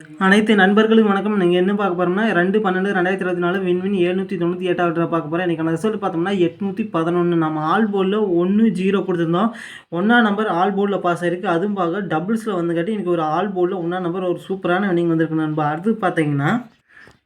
அனைத்து நண்பர்களுக்கும் வணக்கம். நீங்கள் என்ன பார்க்க போகிறோம்னா ரெண்டு பன்னெண்டு ரெண்டாயிரத்தி இருபத்தி நாலு விண்வின் எழுநூற்றி தொண்ணூற்றி எட்டாவது பார்க்க போகிறேன் இன்றைக்கான ரிசல்ட் பார்த்தோம்னா எட்நூற்றி பதினொன்று நம்ம ஆல் போர்டில் ஒன்று ஜீரோ கொடுத்துருந்தோம். ஒன்றா நம்பர் ஆல் போர்டில் பாஸ் ஆயிருக்கு. அதுவும் பார்க்க டபுள்ஸில் வந்து காட்டி எனக்கு ஒரு ஆல் போர்டில் ஒன்றா நம்பர் ஒரு சூப்பரான வினிங் வந்திருக்கு நண்பா. அடுத்து பார்த்தீங்கன்னா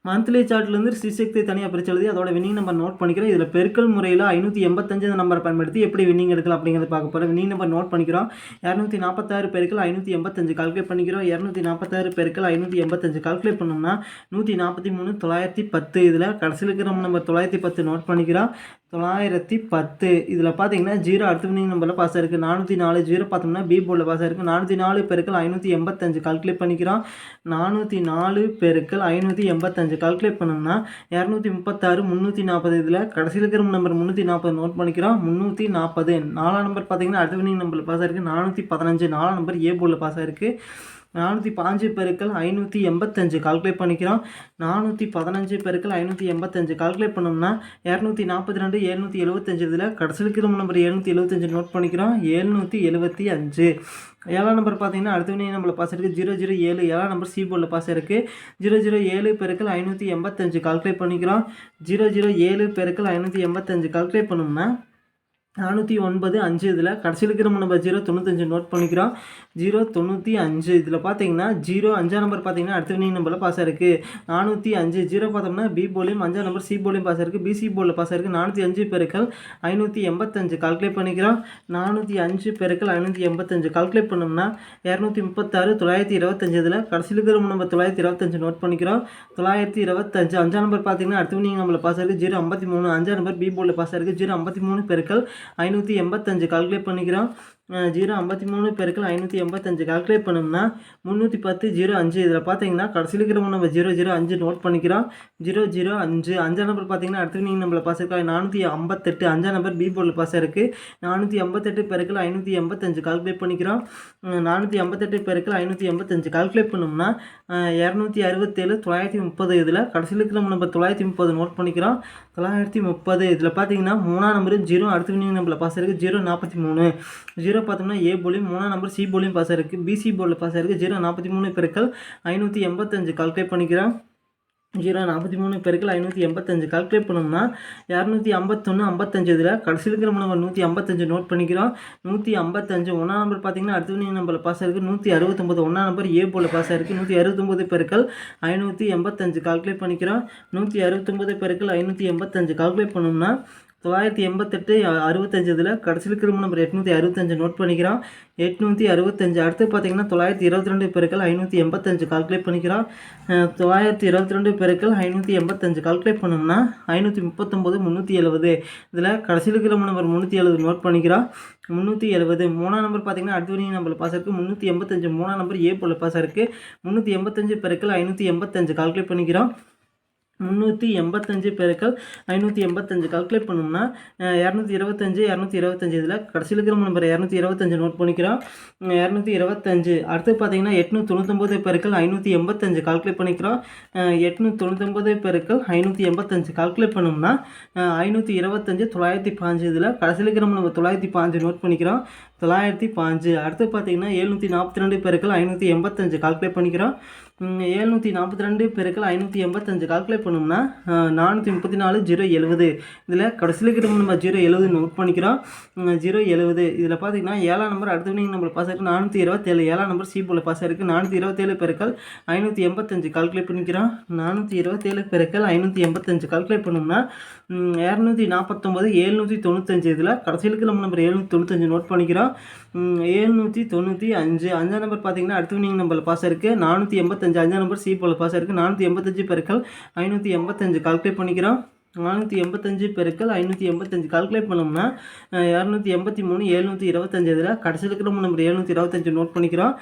மந்த்லி சார்ட்லேருந்து ஸ்ரீசக்தி தனியாக பிரிச்சு எழுதி அதோட வினிங் நம்பர் நோட் பண்ணிக்கிறோம் இதில் பெருக்கல் முறையில் ஐநூற்றி எண்பத்தஞ்சு நம்பர் பயன்படுத்தி எப்படி வினிங் எடுக்கலாம் அப்படிங்கிறத பார்க்க போகிறோம் வின்னிங் நம்பர் நோட் பண்ணிக்கிறோம். இரநூத்தி நாற்பத்தாறு பெருக்கள் ஐநூற்றி எண்பத்தஞ்சு கால்குலேட் பண்ணிக்கிறோம். இரநூத்தி நாற்பத்தாறு பெருக்கள் ஐநூற்றி எண்பத்தஞ்சு கால்குலேட் பண்ணோம்னா நூற்றி நாற்பத்தி மூணு தொள்ளாயிரத்தி பத்து. இதில் கடைசியில் இருக்கிற நம்பர் தொள்ளாயிரத்தி பத்து நோட் பண்ணிக்கிறோம். தொள்ளாயிரத்தி பத்து. இதில் பார்த்தீங்கன்னா ஜீரோ அடுத்த நம்பரில் பாஸ் ஆயிருக்கு. நானூற்றி நாலு ஜீரோ பார்த்தோம்னா பி போர்டில் பாஸ் ஆயிருக்கு. நானூற்றி நாலு பெருக்கள் ஐநூற்றி எண்பத்தஞ்சு. கால்குலேட் பண்ணிக்கிறோம். நானூற்றி நாலு பெருக்கள் ஐநூற்றி எண்பத்தஞ்சு. கால்குலேட் பண்ணோம்னா இரநூத்தி முப்பத்தாறு முந்நூற்றி நாற்பது இதில் கடைசியில் இருக்கிற நம்பர் முந்நூற்றி நாற்பது நோட் பண்ணிக்கிறோம். முந்நூற்றி நாற்பது நாலாம் நம்பர் பார்த்தீங்கன்னா அடுத்த நம்பரில் பாஸ் ஆயிருக்கு. நானூற்றி பதினஞ்சு. நாலாம் நம்பர் ஏ போர்டில் பாஸ் ஆயிருக்கு. நானூற்றி பாஞ்சு பெருக்கள் ஐநூற்றி எண்பத்தஞ்சு கால்குலேட் பண்ணிக்கிறோம். நானூற்றி பதினஞ்சு பெருக்கள் ஐநூற்றி எண்பத்தஞ்சு கால்குலேட் பண்ணோம்னா இரநூத்தி நாற்பத்தி ரெண்டு எழுநூற்றி எழுபத்தஞ்சு இதில் கடைசியில் இருக்கிற நம்பர் எழுநூற்றி எழுபத்தஞ்சு நோட் பண்ணிக்கிறோம். எழுநூற்றி எழுபத்தி அஞ்சு. ஏழாம் நம்பர் பார்த்தீங்கன்னா அடுத்த வினை நம்மளை பாஸ் இருக்குது ஜீரோ ஜீரோ ஏழு ஏழாம் நம்பர் சி போர்டில் பாஸ் இருக்குது ஜீரோ ஜீரோ ஏழு பெருக்கள் ஐநூற்றி எண்பத்தஞ்சு கால்குலேட் பண்ணிக்கிறோம். ஜீரோ ஜீரோ ஏழு பெருக்கள் ஐநூற்றி எண்பத்தஞ்சு கால்குலேட் பண்ணோம்னா நானூற்றி ஒன்பது அஞ்சு இதில் கடைசியில் இருக்கிற நம்பர் ஜீரோ தொண்ணூத்தஞ்சு நோட் பண்ணிக்கிறோம். ஜீரோ தொண்ணூற்றி அஞ்சு இதில் பார்த்தீங்கன்னா ஜீரோ அஞ்சாம் நம்பர் பார்த்தீங்கன்னா அடுத்த வினிங் நம்பரில் பாஸ் ஆயிருக்கு. நானூற்றி அஞ்சு ஜீரோ பார்த்தோம்னா பி போலியும் அஞ்சாம் நம்பர் சி போலியும் பாஸ் ஆயிருக்கு. பிசி போலில் பாஸ் ஆயிருக்கு. நானூற்றி அஞ்சு பெருக்கள் ஐநூற்றி எண்பத்தஞ்சு. கால்குலேட் பண்ணிக்கிறோம். நானூற்றி அஞ்சு பெருக்கள் ஐநூற்றி எண்பத்தஞ்சு. கால்குலேட் பண்ணோம்னா இரநூத்தி முப்பத்தாறு தொள்ளாயிரத்தி இருபத்தஞ்சு இதில் கடைசியில் இருக்கிற நம்பர் தொள்ளாயிரத்தி இருபத்தஞ்சு நோட் பண்ணிக்கிறோம். தொள்ளாயிரத்தி இருபத்தஞ்சு அஞ்சாம் நம்பர் பார்த்தீங்கன்னா அடுத்த வினிங் நம்பரில் பாஸ் ஆயிருக்கு. ஜீரோ ஐம்பத்தி மூணு. அஞ்சாம் நம்பர் பி போர்டில் பாஸ் ஆயிருக்கு. ஜீரோ ஐம்பத்தி மூணு பெருக்கள் ஐநூற்றி எண்பத்தஞ்சு கால்குலேட் பண்ணிக்கிறோம். ஜீரோ ஐம்பத்தி மூணு பெருக்கள் ஐநூற்றி எண்பத்தஞ்சு கால்குலேட் பண்ணோம்னா முந்நூற்றி பத்து ஜீரோ அஞ்சு. இதில் பார்த்தீங்கன்னா கடைசியில் இருக்கிறவங்க நம்ம ஜீரோ ஜீரோ அஞ்சு நோட் பண்ணிக்கிறோம். ஜீரோ ஜீரோ அஞ்சு. அஞ்சாம் நம்பர் பார்த்தீங்கன்னா அடுத்த நீங்கள் நம்மளை பாஸ் இருக்கா நானூற்றி ஐம்பத்தெட்டு. அஞ்சாம் நம்பர் பி போர்டில் பாஸ் இருக்குது நானூற்றி ஐம்பத்தெட்டு பெருக்கள் ஐநூற்றி எண்பத்தஞ்சு கால்குலேட் பண்ணிக்கிறோம். நானூற்றி ஐம்பத்தெட்டு பெருக்கள் ஐநூற்றி எண்பத்தஞ்சு கால்குலேட் பண்ணோம்னா இரநூத்தி அறுபத்தேழு தொள்ளாயிரத்தி முப்பது. இதில் கடைசியில் இருக்கிற நம்ம தொள்ளாயிரத்தி முப்பது நோட் பண்ணிக்கிறோம். தொள்ளாயிரத்தி முப்பது. இதில் பார்த்தீங்கன்னா மூணாம் நம்பரு ஜீரோ. அடுத்த நீங்கள் நம்மளை பாஸ் இருக்குது ஜீரோ நாற்பத்தி மூணு. ஜீரோ பார்த்தோம்னா ஏ போலியும் மூணாம் நம்பர் சி போலியும் பாஸ் இருக்குது பிசி போலில் பாஸ் இருக்குது ஜீரோ நாற்பத்தி மூணு பெருக்கள் ஐநூற்றி எண்பத்தஞ்சு. கால்குலேட் பண்ணிக்கிறேன். ஜீரோ நாற்பத்தி மூணு பெருக்கள் ஐநூற்றி எண்பத்தஞ்சு. கால்குலேட் பண்ணோம்னா இரநூத்தி ஐம்பத்தொன்று ஐம்பத்தஞ்சு இதில் கடைசி இருக்கிற நம்பர் நூற்றி ஐம்பத்தஞ்சு. நோட் பண்ணிக்கிறோம். நூற்றி ஐம்பத்தஞ்சு. ஒன்றாம் நம்பர் பார்த்தீங்கன்னா அடுத்த நம்பரில் பாஸ் ஆயிருக்கு. நூற்றி அறுபத்தொம்பது ஒன்றாம் நம்பர் ஏ போல் பாஸ் ஆயிருக்கு. நூற்றி அறுபத்தொம்பது பெருக்கள் ஐநூற்றி எண்பத்தஞ்சு. கால்குலேட் பண்ணிக்கிறோம். நூற்றி அறுபத்தொம்பது பெருக்கள் ஐநூற்றி எண்பத்தஞ்சு. கால்குலேட் பண்ணோம்னா தொள்ளாயிரத்தி எண்பத்தெட்டு அறுபத்தஞ்சு இதில் கடைசியில் இருக்கிற நம்பர் எட்நூற்றி அறுபத்தஞ்சு நோட் பண்ணிக்கிறோம் எட்நூற்றி அறுபத்தஞ்சு அடுத்து பார்த்தீங்கன்னா தொள்ளாயிரத்தி இருபத்தி ரெண்டு பெருக்கள் ஐநூற்றி எண்பத்தஞ்சு கால்குலேட் பண்ணிக்கிறோம் தொள்ளாயிரத்தி இருபத்தி ரெண்டு பெருக்கள் ஐநூற்றி எண்பத்தஞ்சு கால்குலேட் பண்ணோம்னா ஐநூற்றி முப்பத்தொம்போது முந்நூற்றி எழுபது இதில் கடைசியில் இருக்கிற நம்பர் முந்நூற்றி எழுபது நோட் பண்ணிக்கிறோம் முந்நூற்றி எழுபது மூணாம் நம்பர் பார்த்தீங்கன்னா அடுத்த வரையும் நம்பரில் பாஸ் இருக்குது முந்நூற்றி எண்பத்தஞ்சு மூணாம் நம்பர் ஏ போல் பாஸ் இருக்குது முந்நூற்றி எண்பத்தஞ்சு பெருக்கள் ஐநூற்றி எண்பத்தஞ்சு கால்குலேட் பண்ணிக்கிறோம் முந்நூற்றி எண்பத்தஞ்சு பெருக்கள் ஐநூற்றி எண்பத்தஞ்சு கல்குலேட் பண்ணோம்னா இரநூத்தி இருபத்தஞ்சு இரநூத்தி இருபத்தஞ்சு இதில் கடைசியில் இருக்கிற நம்பர் இரநூத்தி இருபத்தஞ்சு நோட் பண்ணிக்கிறோம். இரநூத்தி இருபத்தஞ்சு அடுத்து பார்த்தீங்கன்னா எட்நூற்றி தொண்ணூத்தொம்பது பெருக்கள் ஐநூற்றி எண்பத்தஞ்சு கால்குலேட் பண்ணிக்கிறோம். எட்நூற்றி தொண்ணூத்தொம்பது பெருக்கள் ஐநூற்றி எண்பத்தஞ்சு கால்குலேட் பண்ணோம்னா ஐநூற்றி இருபத்தஞ்சு தொள்ளாயிரத்தி பாஞ்சு இதில் கடைசியில் இருக்கிற நம்ம தொள்ளாயிரத்தி பாஞ்சு நோட் பண்ணிக்கிறோம். தொள்ளாயிரத்தி பாஞ்சு அடுத்து பார்த்தீங்கன்னா எழுநூற்றி நாற்பத்தி ரெண்டு பேருக்கள் ஐநூற்றி எண்பத்தஞ்சு கால்குலேட் பண்ணிக்கிறோம். எழுநூற்றி நாற்பத்தி ரெண்டு பெருக்கள் ஐநூற்றி எண்பத்தஞ்சு கால்குலேட் பண்ணோம்னா நானூற்றி முப்பத்தி நாலு ஜீரோ எழுபது இதில் கடைசியில் இருக்கிற நம்ம ஜீரோ எழுபது நோட் பண்ணிக்கிறோம். ஜீரோ எழுபது இதில் பார்த்தீங்கன்னா ஏழாம் நம்பர் அடுத்த நீங்கள் நம்ம பாஸ் ஆகிருக்கு நானூற்றி இருபத்தேழு. ஏழாம் நம்பர் சி போல் பாஸ் ஆகிருக்கு நானூற்றி இருபத்தேழு பெருக்கள் ஐநூற்றி எண்பத்தஞ்சு கால்குலேட் பண்ணிக்கிறோம். நானூற்றி இருபத்தேழு பெருக்கள் ஐநூற்றி எண்பத்தஞ்சு கால்குலேட் பண்ணோம்னா இரநூத்தி நாற்பத்தொம்பது எழுநூற்றி தொண்ணூத்தஞ்சு. இதில் கடைசியில் நம்ம நம்பர் எழுநூற்றி தொண்ணூத்தஞ்சு நோட் பண்ணிக்கிறோம். எழுநூற்றி தொண்ணூற்றி அஞ்சு. அஞ்சாம் நம்பர் பார்த்தீங்கன்னா அடுத்த நீங்கள் நம்பரில் பாஸ் இருக்குது நானூற்றி எண்பத்தஞ்சு. அஞ்சாம் நம்பர் சி போல் பாஸ் இருக்குது நானூற்றி எண்பத்தஞ்சு பெருக்கள் ஐநூற்றி எண்பத்தஞ்சு. கால்குலேட் பண்ணிக்கிறோம். நானூற்றி எண்பத்தஞ்சு பெருக்கள் ஐநூற்றி எண்பத்தஞ்சு. கால்குலேட் பண்ணோம்னா இரநூத்தி எண்பத்தி மூணு எழுநூற்றி இருபத்தஞ்சு இதில் கடைசியில் இருக்கிற நம்பர் எழுநூற்றி இருபத்தஞ்சு நோட் பண்ணிக்கிறோம்.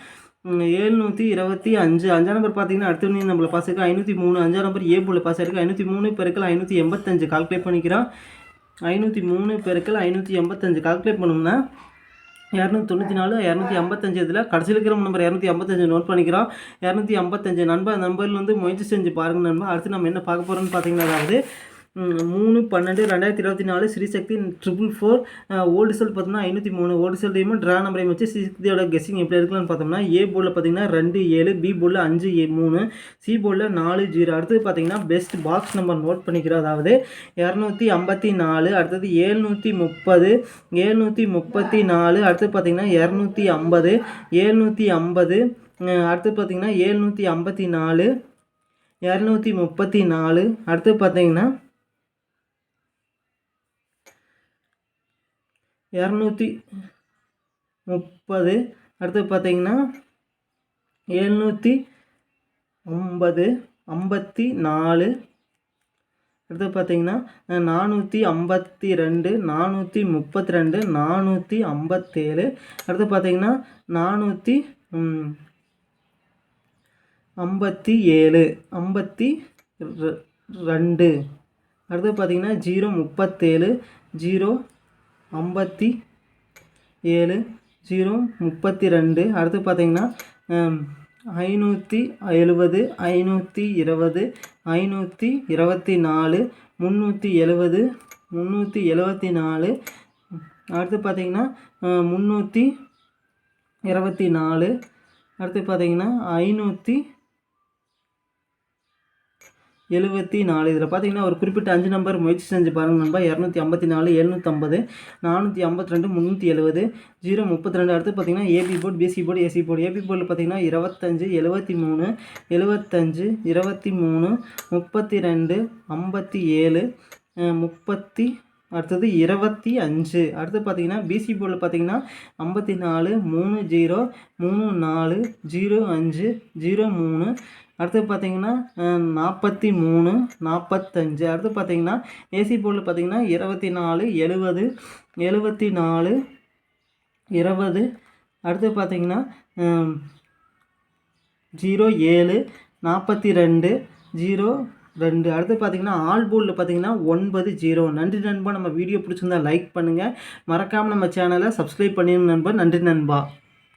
எழுநூற்றி இருபத்தி அஞ்சு. அஞ்சாம் நம்பர் பார்த்தீங்கன்னா அடுத்த நீ பாஸ் இருக்குது ஐநூற்றி மூணு. அஞ்சாம் நம்பர் ஏ போல் பாஸ் இருக்குது ஐநூற்றி மூணு பெருக்கள் ஐநூற்றி எண்பத்தஞ்சு. கால்குலேட் பண்ணிக்கிறோம். ஐநூற்றி மூணு பெருக்கள் ஐநூற்றி எண்பத்தஞ்சு. கால்குலேட் பண்ணோம்னா இரநூத்தி தொண்ணூற்றி நாலு இரநூத்தி ஐம்பத்தஞ்சு இதில் கடைசியில் இருக்கிற நம்பர் இரநூத்தி ஐம்பத்தஞ்சு நோட் பண்ணிக்கிறோம். இரநூத்தி ஐம்பத்தஞ்சு நண்பர் நம்பர்லேருந்து முயற்சி செஞ்சு பாருங்கள் நண்பர் அடுத்து நம்ம என்ன பார்க்க போகிறோம்னு பார்த்தீங்கன்னா அதாவது மூணு பன்னெண்டு ரெண்டாயிரத்தி இருபத்தி நாலு Srisakthi triple four old cell பார்த்தோம்னா ஐநூற்றி மூணு ஓல்டு செல் ட்ரா நம்பரையும் வச்சு ஸ்ரீசக்தியோட கெஸ்ஸிங் எப்படி எடுக்கலாம்னு பார்த்தோம்னா ஏ போர்டில் பார்த்தீங்கன்னா ரெண்டு ஏழு பி போர்டில் அஞ்சு ஏ மூணு சி போர்டில் நாலு ஜீரோ அடுத்தது பார்த்தீங்கன்னா பெஸ்ட் பாக்ஸ் நம்பர் நோட் பண்ணிக்கிறோம். அதாவது இரநூத்தி ஐம்பத்தி நாலு அடுத்தது ஏழ்நூற்றி முப்பது ஏழ்நூற்றி முப்பத்தி நாலு அடுத்தது பார்த்தீங்கன்னா இரநூத்தி ஐம்பது ஏழ்நூற்றி ஐம்பது அடுத்து பார்த்தீங்கன்னா ஏழ்நூற்றி ஐம்பத்தி நாலு இரநூத்தி முப்பத்தி நாலு அடுத்து பார்த்தீங்கன்னா இரநூத்தி முப்பது. அடுத்து பார்த்தீங்கன்னா எழுநூற்றி ஐம்பது ஐம்பத்தி நாலு. அடுத்து பார்த்தீங்கன்னா நானூற்றி ஐம்பத்தி ரெண்டு நானூற்றி முப்பத்தி ரெண்டு நானூற்றி ஐம்பத்தேழு. அடுத்து பார்த்தீங்கன்னா நானூற்றி ஐம்பத்தி ஏழு ஐம்பத்தி ரெண்டு. அடுத்து பார்த்தீங்கன்னா ஜீரோ முப்பத்தேழு ஜீரோ ஐம்பத்தி ஏழு ஜீரோ முப்பத்தி ரெண்டு. அடுத்து பார்த்தீங்கன்னா ஐநூற்றி எழுபது ஐநூற்றி இருபது ஐநூற்றி இருபத்தி நாலு முந்நூற்றி எழுபது முந்நூற்றி எழுபத்தி நாலு. அடுத்து பார்த்தீங்கன்னா முந்நூற்றி இருபத்தி நாலு. அடுத்து பார்த்தீங்கன்னா ஐநூற்றி எழுபத்தி நாலு. இதில் பார்த்தீங்கன்னா ஒரு குறிப்பிட்ட அஞ்சு நம்பர் முயற்சி செஞ்சு பாருங்கள் நம்ப இரநூத்தி ஐம்பத்தி நாலு எழுநூற்றம்பது நானூற்றி ஐம்பத்தி ரெண்டு முந்நூற்றி எழுபது ஜீரோ முப்பத்தி ரெண்டு. அடுத்து பார்த்தீங்கன்னா AB board BC board AC board AB போர்டில் பார்த்தீங்கன்னா இருபத்தஞ்சு எழுபத்தி மூணு எழுபத்தஞ்சு இருபத்தி மூணு முப்பத்தி ரெண்டு ஐம்பத்தி ஏழு முப்பத்தி அடுத்தது இருபத்தி அஞ்சு. அடுத்து பார்த்தீங்கன்னா பிசி போர்டில் பார்த்தீங்கன்னா ஐம்பத்தி நாலு மூணு ஜீரோ மூணு நாலு ஜீரோ அஞ்சு ஜீரோ மூணு. அடுத்து பார்த்தீங்கன்னா நாற்பத்தி மூணு நாற்பத்தஞ்சு அடுத்து பார்த்தீங்கன்னா ஏசி போர்டில் பார்த்தீங்கன்னா இருபத்தி நாலு எழுபது எழுபத்தி நாலு இருபது. அடுத்து பார்த்தீங்கன்னா ஜீரோ ஏழு நாற்பத்தி ரெண்டு ஜீரோ ரெண்டு அடுத்து பார்த்தீங்கன்னா ஆல் போர்டில் பார்த்தீங்கன்னா ஒன்பது ஜீரோ. நன்றி நண்பா. நம்ம வீடியோ பிடிச்சிருந்தா லைக் பண்ணுங்கள் மறக்காமல் நம்ம சேனலை சப்ஸ்கிரைப் பண்ணிடுங்க நண்பா. நன்றி நண்பா.